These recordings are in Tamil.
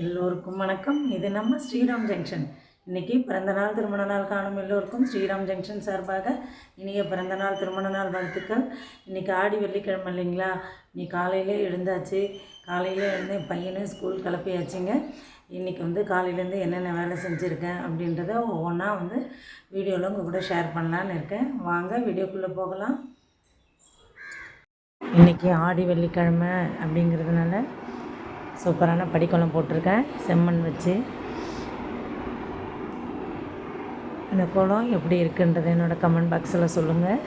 எல்லோருக்கும் வணக்கம். இது நம்ம ஸ்ரீராம் ஜங்ஷன். இன்றைக்கி பிறந்தநாள் திருமண நாள் காணும் எல்லோருக்கும் ஸ்ரீராம் ஜங்ஷன் சார்பாக இனிய பிறந்தநாள் திருமண நாள் வாழ்த்துக்கள். இன்றைக்கி ஆடி வெள்ளிக்கிழமை இல்லைங்களா? நீ காலையிலே எழுந்தாச்சு. காலையில் எழுந்து என் பையனை ஸ்கூல் கிளப்பியாச்சுங்க. இன்றைக்கி வந்து காலையிலேருந்து என்னென்ன வேலை செஞ்சுருக்கேன் அப்படின்றத ஒவ்வொன்றா வந்து வீடியோவில் உங்கள் கூட ஷேர் பண்ணலான்னு இருக்கேன். வாங்க வீடியோக்குள்ளே போகலாம். இன்றைக்கி ஆடி வெள்ளிக்கிழமை அப்படிங்கிறதுனால சூப்பரான படிக்குளம் போட்டிருக்கேன். செம்மண் வச்சு. இந்த குளம் எப்படி இருக்குன்றது என்னோடய கமெண்ட் பாக்ஸில் சொல்லுங்கள்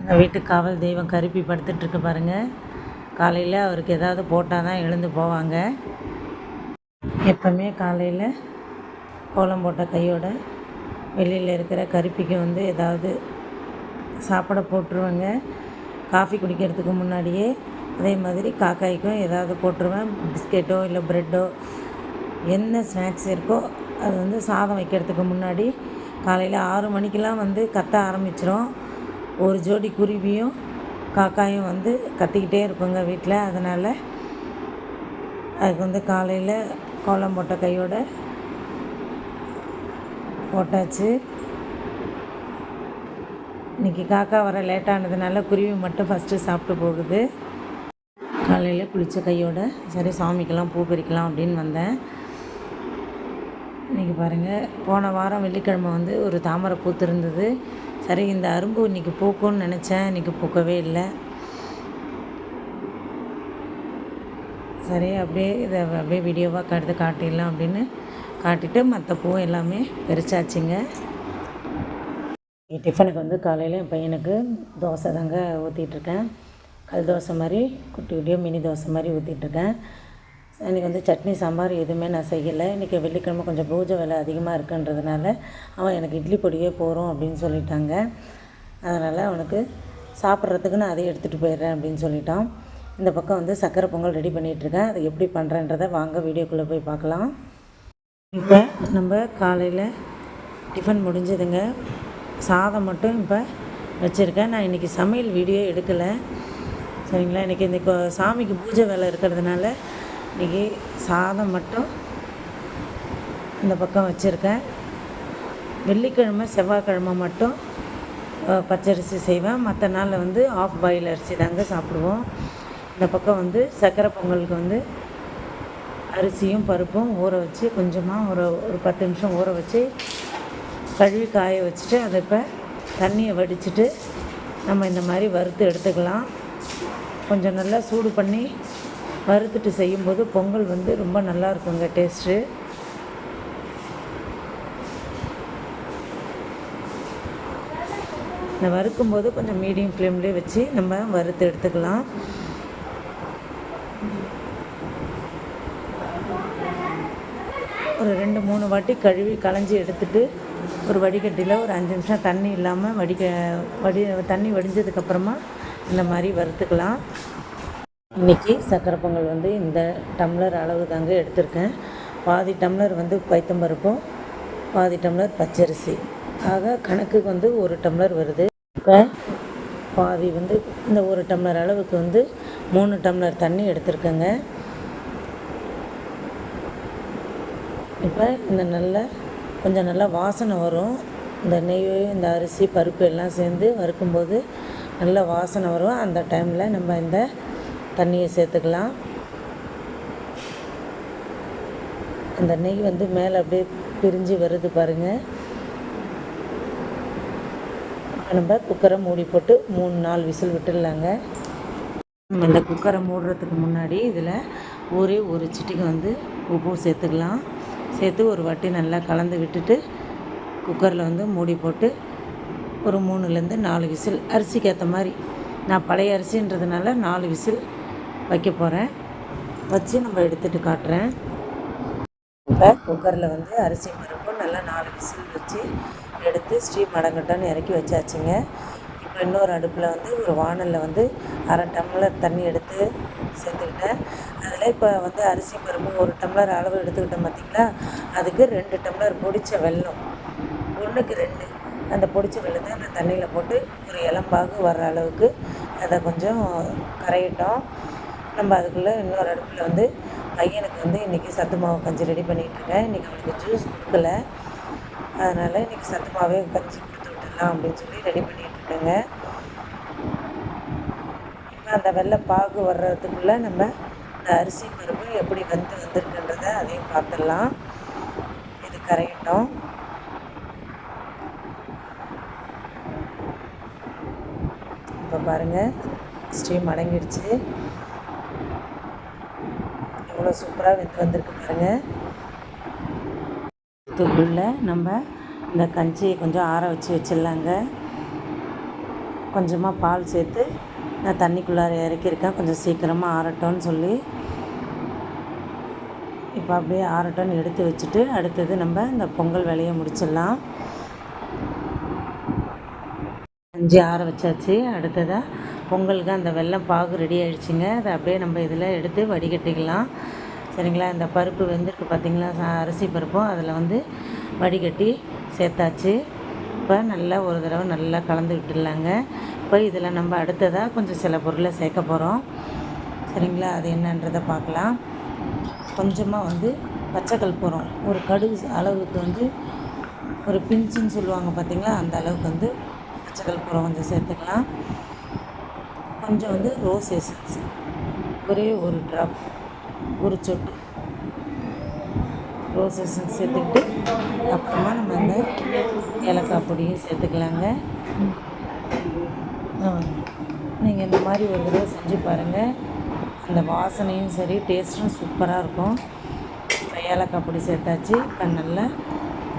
எங்கள் வீட்டு காவல் தெய்வம் கருப்பி படுத்துட்ருக்கு பாருங்கள் காலையில் அவருக்கு ஏதாவது போட்டால் தான் எழுந்து போவாங்க. எப்போவுமே காலையில் கோலம் போட்ட கையோட வெளியில் இருக்கிற கருப்பிக்கு வந்து ஏதாவது சாப்பிட போட்டுருவேங்க. காஃபி குடிக்கிறதுக்கு முன்னாடியே அதே மாதிரி காக்காய்க்கும் ஏதாவது போட்டுருவேன். பிஸ்கெட்டோ இல்லை ப்ரெட்டோ என்ன ஸ்நாக்ஸ் இருக்கோ அது வந்து சாதம் வைக்கிறதுக்கு முன்னாடி காலையில் ஆறு மணிக்கெலாம் வந்து கத்த ஆரம்பிச்சிரும். ஒரு ஜோடி குருவியும் காக்காயும் வந்து கத்திக்கிட்டே இருக்குங்க வீட்டில் அதனால் அதுக்கு வந்து காலையில் கோலம் போட்ட கையோட போட்டாச்சு. இன்றைக்கி காக்கா வர லேட்டானதுனால குருவி மட்டும் ஃபஸ்ட்டு சாப்பிட்டு போகுது. காலையில் குளித்த கையோட சரி சாமிக்கெல்லாம் பூ பறிக்கலாம் அப்படின்னு வந்தேன். இன்றைக்கி பாருங்கள் போன வாரம் வெள்ளிக்கிழமை வந்து ஒரு தாமரை பூத்து இருந்தது சரி இந்த அரும்பு இன்றைக்கி பூக்கும்னு நினச்சேன் இன்றைக்கி பூக்கவே இல்லை. சரி அப்படியே இதை அப்படியே வீடியோவாக எடுத்து காட்டிடலாம் அப்படின்னு காட்டிட்டு மற்ற பூ எல்லாமே பறிச்சாச்சுங்க. டிஃபனுக்கு வந்து காலையில் என் பையனுக்கு தோசை தாங்க ஊற்றிட்டுருக்கேன் கல் தோசை மாதிரி குட்டி குட்டியும் மினி தோசை மாதிரி ஊற்றிட்டுருக்கேன் இன்றைக்கி வந்து சட்னி சாம்பார் எதுவுமே நான் செய்யலை. இன்றைக்கி வெள்ளிக்கிழமை கொஞ்சம் பூஜை வேலை அதிகமாக இருக்குன்றதுனால அவன் எனக்கு இட்லி பொடியே போகிறோம் அப்படின்னு சொல்லிட்டாங்க. அதனால் அவனுக்கு சாப்பிட்றதுக்கு நான் அதை எடுத்துகிட்டு போயிடுறேன் அப்படின்னு சொல்லிட்டான். இந்த பக்கம் வந்து சக்கரை பொங்கல் ரெடி பண்ணிகிட்ருக்கேன் அதை எப்படி பண்ணுறேன்றதை வாங்க வீடியோக்குள்ளே போய் பார்க்கலாம். இப்போ நம்ம காலையில் டிஃபன் முடிஞ்சதுங்க. சாதம் மட்டும் இப்போ வச்சுருக்கேன். நான் இன்றைக்கி சமையல் வீடியோ எடுக்கலை. சரிங்களா? இன்றைக்கி இந்த சாமிக்கு பூஜை வேலை இருக்கிறதுனால இன்றைக்கி சாதம் மட்டும் இந்த பக்கம் வச்சுருக்கேன். வெள்ளிக்கிழமை செவ்வாய்க்கிழமை மட்டும் பச்சரிசி செய்வேன். மற்ற நாளில் வந்து ஆஃப் பாயில் அரிசி தாங்க சாப்பிடுவோம். இந்த பக்கம் வந்து சக்கரை பொங்கலுக்கு வந்து அரிசியும் பருப்பும் ஊற வச்சு கொஞ்சமாக ஒரு ஒரு பத்து நிமிஷம் ஊற வச்சு கழுவி காய வச்சுட்டு அதை இப்போ தண்ணியை வடிச்சுட்டு நம்ம இந்த மாதிரி வறுத்து எடுத்துக்கலாம். கொஞ்சம் நல்லா சூடு பண்ணி வறுத்துட்டு செய்யும்போது பொங்கல் வந்து ரொம்ப நல்லா இருக்குங்க டேஸ்ட்டு. இந்த வறுக்கும்போது கொஞ்சம் மீடியம் ஃப்ளேம்லேயே வச்சு நம்ம வறுத்து எடுத்துக்கலாம். ஒரு ரெண்டு மூணு வாட்டி கழுவி களைஞ்சி எடுத்துட்டு ஒரு வடிகட்டியில் ஒரு அஞ்சு நிமிஷம் தண்ணி இல்லாமல் வடிக வடி தண்ணி வடிஞ்சதுக்கப்புறமா இந்த மாதிரி வறுத்துக்கலாம். இன்றைக்கி சக்கரை பொங்கல் வந்து இந்த டம்ளர் அளவு தாங்க எடுத்திருக்கேன். பாதி டம்ளர் வந்து பைத்தம்பருப்பும் பாதி டம்ளர் பச்சரிசி. ஆக கணக்குக்கு வந்து ஒரு டம்ளர் வருது. இப்போ பாதி வந்து இந்த ஒரு டம்ளர் அளவுக்கு வந்து மூணு டம்ளர் தண்ணி எடுத்திருக்கேங்க. இப்போ இந்த நல்ல கொஞ்சம் நல்லா வாசனை வரும். இந்த நெய் இந்த அரிசி பருப்பு எல்லாம் சேர்ந்து வறுக்கும்போது நல்ல வாசனை வரும். அந்த டைமில் நம்ம இந்த தண்ணியை சேர்த்துக்கலாம். அந்த நெய் வந்து மேலே அப்படியே பிரிஞ்சு வருது பாருங்கள் நம்ம குக்கரை மூடி போட்டு மூணு நாலு விசில் விட்டுடலாங்க. நம்ம இந்த குக்கரை மூடுறதுக்கு முன்னாடி இதில் ஒரே ஒரு சிட்டிக்கு வந்து உப்பு சேர்த்துக்கலாம். சேர்த்து ஒரு வாட்டி நல்லா கலந்து விட்டுட்டு குக்கரில் வந்து மூடி போட்டு ஒரு மூணுலேருந்து நாலு விசில் அரிசிக்கு ஏற்ற மாதிரி. நான் பழைய அரிசின்றதுனால நாலு விசில் வைக்க போகிறேன் வச்சு நம்ம எடுத்துகிட்டு காட்டுறேன். இப்போ குக்கரில் வந்து அரிசி பருப்பு நல்லா நாலு விசில் வச்சு எடுத்து ஸ்டீம் அடங்கட்டான்னு இறக்கி வச்சாச்சுங்க. இப்போ இன்னொரு அடுப்பில் வந்து ஒரு வாணலில் வந்து அரை டம்ளர் தண்ணி எடுத்து சேர்த்துக்கிட்டேன். அதில் இப்போ வந்து அரிசி பருப்பு ஒரு டம்ளர் அளவு எடுத்துக்கிட்டேன் பார்த்தீங்களா அதுக்கு ரெண்டு டம்ளர் பொடித்த வெல்லம். ஒன்றுக்கு ரெண்டு. அந்த பொடிச்ச வெள்ளத்தை அந்த தண்ணியில் போட்டு ஒரு இளம்பாகு வர்ற அளவுக்கு அதை கொஞ்சம் கரையிட்டோம். நம்ம அதுக்குள்ளே இன்னொரு அடுப்பில் வந்து பையனுக்கு வந்து இன்றைக்கி சத்து மாவு கஞ்சி ரெடி பண்ணிகிட்ருக்கேன் இன்றைக்கி அவனுக்கு ஜூஸ் கொடுக்கல. அதனால் இன்றைக்கி சத்து மாவே கஞ்சி கொடுத்து விட்டுடலாம் அப்படின்னு சொல்லி ரெடி பண்ணிகிட்ருக்கேங்க அந்த வெள்ளை பாகு வர்றதுக்குள்ளே நம்ம இந்த அரிசி பருப்பு எப்படி வந்து வந்திருக்குன்றத அதையும் பார்த்துடலாம். இது கரையட்டும். இப்போ பாருங்கள் ஸ்டீம் அடங்கிடுச்சு. எவ்வளோ சூப்பராக வெந்து வந்திருக்கு பாருங்கள் இதுக்குள்ளே நம்ம இந்த கஞ்சியை கொஞ்சம் ஆற வச்சு வச்சிடலாங்க. கொஞ்சமாக பால் சேர்த்து நான் தண்ணிக்குள்ளார இறக்கியிருக்கேன். கொஞ்சம் சீக்கிரமாக ஆறட்டும்னு சொல்லி இப்போ அப்படியே ஆறட்டும்னு எடுத்து வச்சுட்டு அடுத்தது நம்ம இந்த பொங்கல் வேலையை முடிச்சிடலாம். அஞ்சு ஆற வச்சாச்சு. அடுத்ததாக பொங்கலுக்கு அந்த வெள்ளம் பாகு ரெடி ஆகிடுச்சிங்க அதை அப்படியே நம்ம இதில் எடுத்து வடிகட்டிக்கலாம். சரிங்களா? இந்த பருப்பு வெந்திருக்கு பார்த்தீங்களா அரிசி பருப்பும் அதில் வந்து வடிகட்டி சேர்த்தாச்சு. இப்போ நல்லா ஒரு தடவை நல்லா கலந்து விட்டுடலாங்க. இப்போ இதில் நம்ம அடுத்ததாக கொஞ்சம் சில பொருளை சேர்க்க போகிறோம் சரிங்களா? அது என்னன்றதை பார்க்கலாம். கொஞ்சமாக வந்து பச்சை போகிறோம் ஒரு கடுகு அளவுக்கு வந்து ஒரு பிஞ்சுன்னு சொல்லுவாங்க பார்த்தீங்களா அந்த அளவுக்கு வந்து பச்சை கற்பூரம் கொஞ்சம் சேர்த்துக்கலாம். கொஞ்சம் வந்து ரோஸ் எசன்ஸ். ஒரே ஒரு ட்ராப் ஒரு சொட்டு. ரோஸ் எசன்ஸ் சேர்த்துக்கிட்டு அப்புறமா நம்ம அந்த ஏலக்காய் பொடியும் சேர்த்துக்கலாங்க. நீங்கள் இந்த மாதிரி ஒரு தடவை செஞ்சு பாருங்கள் அந்த வாசனையும் சரி டேஸ்ட்டும் சூப்பராக இருக்கும். இப்போ ஏலக்காய் பொடி சேர்த்தாச்சு. இப்போ நல்லா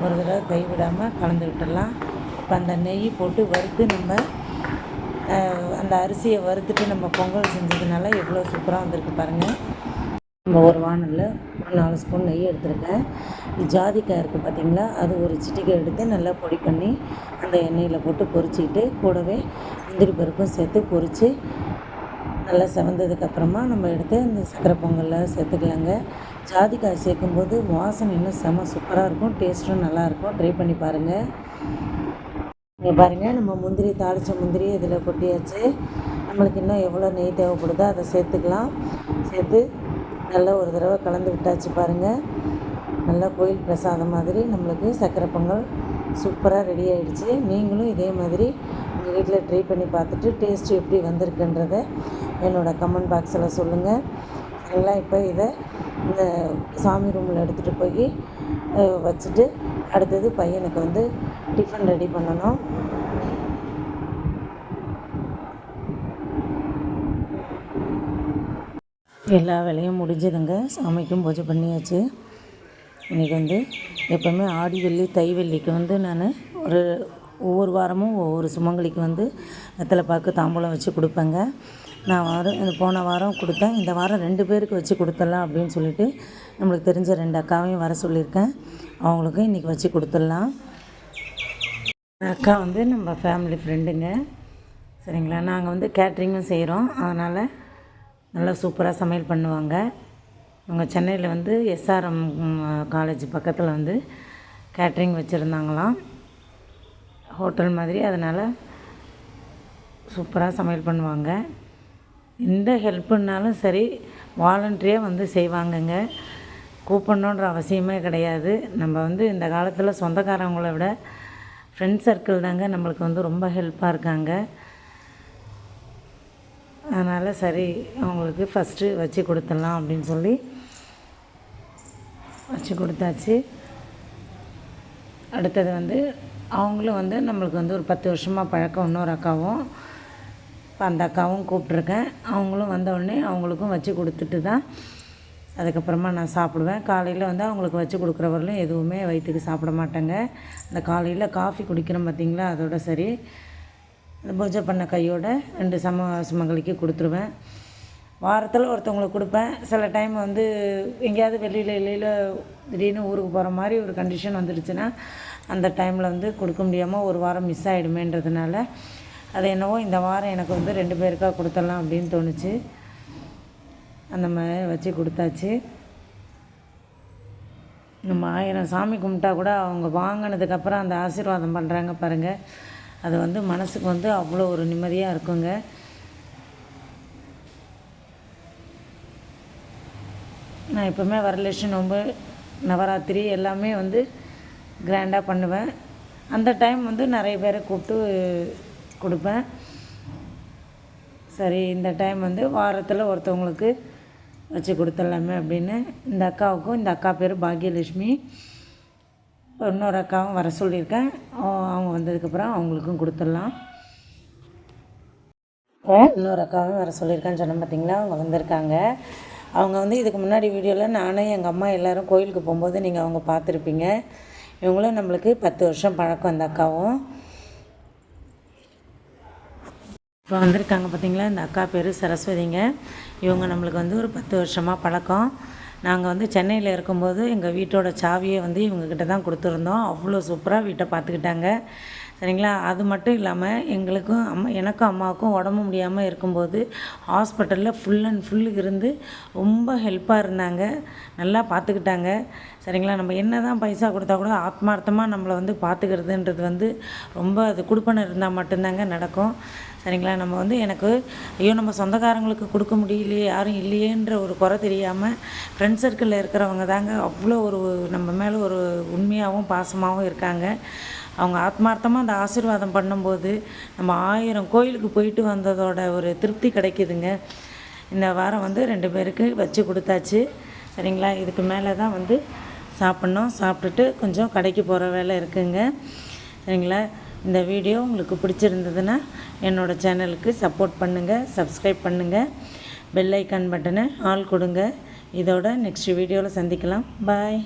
ஒரு தடவை கை விடாமல் கலந்து விட்டுடலாம். இப்போ அந்த நெய் போட்டு வறுத்து நம்ம அந்த அரிசியை வறுத்துட்டு நம்ம பொங்கல் செஞ்சதுனால எவ்வளோ சூப்பராக வந்திருக்கு பாருங்கள் நம்ம ஒரு வானலில் ஒரு நாலு ஸ்பூன் நெய் எடுத்துருக்கேன். ஜாதிக்காய் இருக்குது பார்த்தீங்களா அது ஒரு சிட்டிகை எடுத்து நல்லா பொடி பண்ணி அந்த எண்ணெயில் போட்டு பொரிச்சிக்கிட்டு கூடவே முந்திரி பருப்பும் சேர்த்து பொரித்து நல்லா செவந்ததுக்கப்புறமா நம்ம எடுத்து அந்த சக்கரை பொங்கலில் சேர்த்துக்கலாங்க. ஜாதிக்காய் சேர்க்கும்போது வாசனை இன்னும் செம சூப்பராக இருக்கும். டேஸ்ட்டும் நல்லாயிருக்கும் ட்ரை பண்ணி பாருங்கள் இங்கே பாருங்கள் நம்ம முந்திரி தாளித்த முந்திரி இதில் கொட்டியாச்சு. நம்மளுக்கு இன்னும் எவ்வளோ நெய் தேவைப்படுதோ அதை சேர்த்துக்கலாம். சேர்த்து நல்லா ஒரு தடவை கலந்து விட்டாச்சு பாருங்கள் நல்லா கோயில் பிரசாதம் மாதிரி நம்மளுக்கு சக்கரை பொங்கல் சூப்பராக ரெடி ஆகிடுச்சு நீங்களும் இதே மாதிரி உங்கள் வீட்டில் ட்ரை பண்ணி பார்த்துட்டு டேஸ்ட்டு எப்படி வந்திருக்குன்றத என்னோடய கமெண்ட் பாக்ஸில் சொல்லுங்கள் சரிங்களா? இப்போ இதை இந்த சாமி ரூமில் எடுத்துகிட்டு போய் வச்சுட்டு அடுத்தது பையனுக்கு வந்து டிஃபன் ரெடி பண்ணணும். எல்லா வேலையும் முடிஞ்சதுங்க. சாமிக்கும் பூஜை பண்ணியாச்சு. இன்றைக்கி வந்து எப்போவுமே ஆடி வெள்ளி தை வெள்ளிக்கு வந்து நான் ஒரு ஒவ்வொரு வாரமும் ஒவ்வொரு சுமங்கலிக்கு வந்து வெத்தலை பாக்கு தாம்பூலம் வச்சு கொடுப்பேங்க. நான் வாரம் இந்த போன வாரம் கொடுத்தேன். இந்த வாரம் ரெண்டு பேருக்கு வச்சு கொடுத்துடலாம் அப்படின்னு சொல்லிட்டு நம்மளுக்கு தெரிஞ்ச ரெண்டு அக்காவையும் வர சொல்லியிருக்கேன். அவங்களுக்கும் இன்றைக்கி வச்சு கொடுத்துடலாம். அக்கா வந்து நம்ம ஃபேமிலி ஃப்ரெண்டுங்க சரிங்களா? நாங்கள் வந்து கேட்ரிங்கும் செய்கிறோம் அதனால் நல்லா சூப்பராக சமையல் பண்ணுவாங்க. அவங்க சென்னையில் வந்து எஸ்ஆர்எம் காலேஜ் பக்கத்தில் வந்து கேட்ரிங் வச்சுருந்தாங்களாம். ஹோட்டல் மாதிரி அதனால் சூப்பராக சமையல் பண்ணுவாங்க. எந்த ஹெல்ப்புனாலும் சரி வாலண்ட்ரியாக வந்து செய்வாங்கங்க. கூப்பிடணுன்ற அவசியமே கிடையாது. நம்ம வந்து இந்த காலத்தில் சொந்தக்காரவங்கள விட ஃப்ரெண்ட் சர்க்கிள் தாங்க நம்மளுக்கு வந்து ரொம்ப ஹெல்ப்பாக இருக்காங்க. அதனால் சரி அவங்களுக்கு ஃபஸ்ட்டு வச்சு கொடுத்துடலாம் அப்படின்னு சொல்லி வச்சு கொடுத்தாச்சு. அடுத்தது வந்து அவங்களும் வந்து நம்மளுக்கு வந்து ஒரு பத்து வருஷமாக பழக்கம் இன்னொரு அக்காவும் இப்போ அந்த அக்காவும் கூப்பிட்ருக்கேன் அவங்களும் வந்த உடனே அவங்களுக்கும் வச்சு கொடுத்துட்டு தான் அதுக்கப்புறமா நான் சாப்பிடுவேன். காலையில் வந்து அவங்களுக்கு வச்சு கொடுக்குறவர்களும் எதுவுமே வயிற்றுக்கு சாப்பிட மாட்டேங்க. அந்த காலையில் காஃபி குடிக்கிறோம் பார்த்தீங்களா அதோட சரி அந்த பூஜை பண்ண கையோட ரெண்டு சம சுமங்களுக்கு கொடுத்துருவேன். வாரத்தில் ஒருத்தவங்களுக்கு கொடுப்பேன். சில டைம் வந்து எங்கேயாவது வெளியில் வெளியில் திடீர்னு ஊருக்கு போகிற மாதிரி ஒரு கண்டிஷன் வந்துடுச்சுன்னா அந்த டைமில் வந்து கொடுக்க முடியாமல் ஒரு வாரம் மிஸ் ஆகிடுமேன்றதுனால அது என்னவோ இந்த வாரம் எனக்கு வந்து ரெண்டு பேருக்காக கொடுத்துடலாம் அப்படின்னு தோணுச்சு. அந்த மாதிரி வச்சு கொடுத்தாச்சு. நம்ம ஆயிரம் சாமி கும்பிட்டா கூட அவங்க வாங்கினதுக்கப்புறம் அந்த ஆசீர்வாதம் பண்ணுறாங்க பாருங்கள் அது வந்து மனசுக்கு வந்து அவ்வளோ ஒரு நிம்மதியாக இருக்குங்க. நான் எப்போவுமே வரலட்சுமி நோம்பு நவராத்திரி எல்லாமே வந்து கிராண்டாக பண்ணுவேன். அந்த டைம் வந்து நிறைய பேரை கூப்பிட்டு கொடுப்பேன். சரி இந்த டைம் வந்து வாரத்தில் ஒருத்தவங்களுக்கு வச்சு கொடுத்துடலாமே அப்படின்னு. இந்த அக்காவுக்கும் இந்த அக்கா பேர் பாக்யலட்சுமி இன்னொரு அக்காவும் வர சொல்லியிருக்கேன். அவ- அவங்க வந்ததுக்கப்புறம் அவங்களுக்கும் கொடுத்துடலாம். இன்னொரு அக்காவும் வர சொல்லியிருக்கேன்னு சொன்னேன் பார்த்தீங்களா? அவங்க வந்திருக்காங்க. அவங்க வந்து இதுக்கு முன்னாடி வீடியோவில் நானும் எங்கள் அம்மா எல்லோரும் கோயிலுக்கு போகும்போது நீங்கள் அவங்க பார்த்துருப்பீங்க. இவங்களும் நம்மளுக்கு பத்து வருஷம் பழக்கம் அந்த அக்காவும். இப்போ வந்திருக்காங்க பார்த்தீங்களா? இந்த அக்கா பேர் சரஸ்வதிங்க. இவங்க நம்மளுக்கு வந்து ஒரு பத்து வருஷமாக பழக்கம். நாங்கள் வந்து சென்னையில் இருக்கும்போது எங்கள் வீட்டோட சாவியை வந்து இவங்கக்கிட்ட தான் கொடுத்துருந்தோம். அவ்வளோ சூப்பராக வீட்டை பார்த்துக்கிட்டாங்க. சரிங்களா? அது மட்டும் இல்லாமல் எங்களுக்கும் அம்மா எனக்கும் அம்மாவுக்கும் உடம்பு முடியாமல் இருக்கும்போது ஹாஸ்பிட்டலில் ஃபுல் அண்ட் ஃபுல் இருந்து ரொம்ப ஹெல்ப்பாக இருந்தாங்க. நல்லா பார்த்துக்கிட்டாங்க சரிங்களா? நம்ம என்ன தான் பைசா கொடுத்தா கூட ஆத்மார்த்தமாக நம்மளை வந்து பார்த்துக்கிறதுன்றது வந்து ரொம்ப அது கொடுப்பனை இருந்தால் மட்டும்தாங்க நடக்கும். சரிங்களா? நம்ம வந்து எனக்கு ஐயோ நம்ம சொந்தக்காரங்களுக்கு கொடுக்க முடியலையே யாரும் இல்லையேன்ற ஒரு குறை தெரியாமல் ஃப்ரெண்ட்ஸ் சர்க்கிளில் இருக்கிறவங்க தாங்க அவ்வளோ ஒரு நம்ம மேலே ஒரு உண்மையாகவும் பாசமாகவும் இருக்காங்க. அவங்க ஆத்மார்த்தமாக அந்த ஆசீர்வாதம் பண்ணும்போது நம்ம ஆயிரம் கோயிலுக்கு போயிட்டு வந்ததோட ஒரு திருப்தி கிடைக்குதுங்க. இந்த வாரம் வந்து ரெண்டு பேருக்கு வச்சு கொடுத்தாச்சு. சரிங்களா? இதுக்கு மேலே தான் வந்து சாப்பிட்ணும். சாப்பிட்டுட்டு கொஞ்சம் கடைக்கு போகிற வேலை இருக்குங்க. சரிங்களா? இந்த வீடியோ உங்களுக்கு பிடிச்சிருந்ததுன்னா என்னோடய சேனலுக்கு சப்போர்ட் பண்ணுங்கள் சப்ஸ்கிரைப் பண்ணுங்கள் பெல் ஐக்கான் பட்டனை ஆல் கொடுங்க. இதோட நெக்ஸ்ட் வீடியோவில் சந்திக்கலாம். பாய்.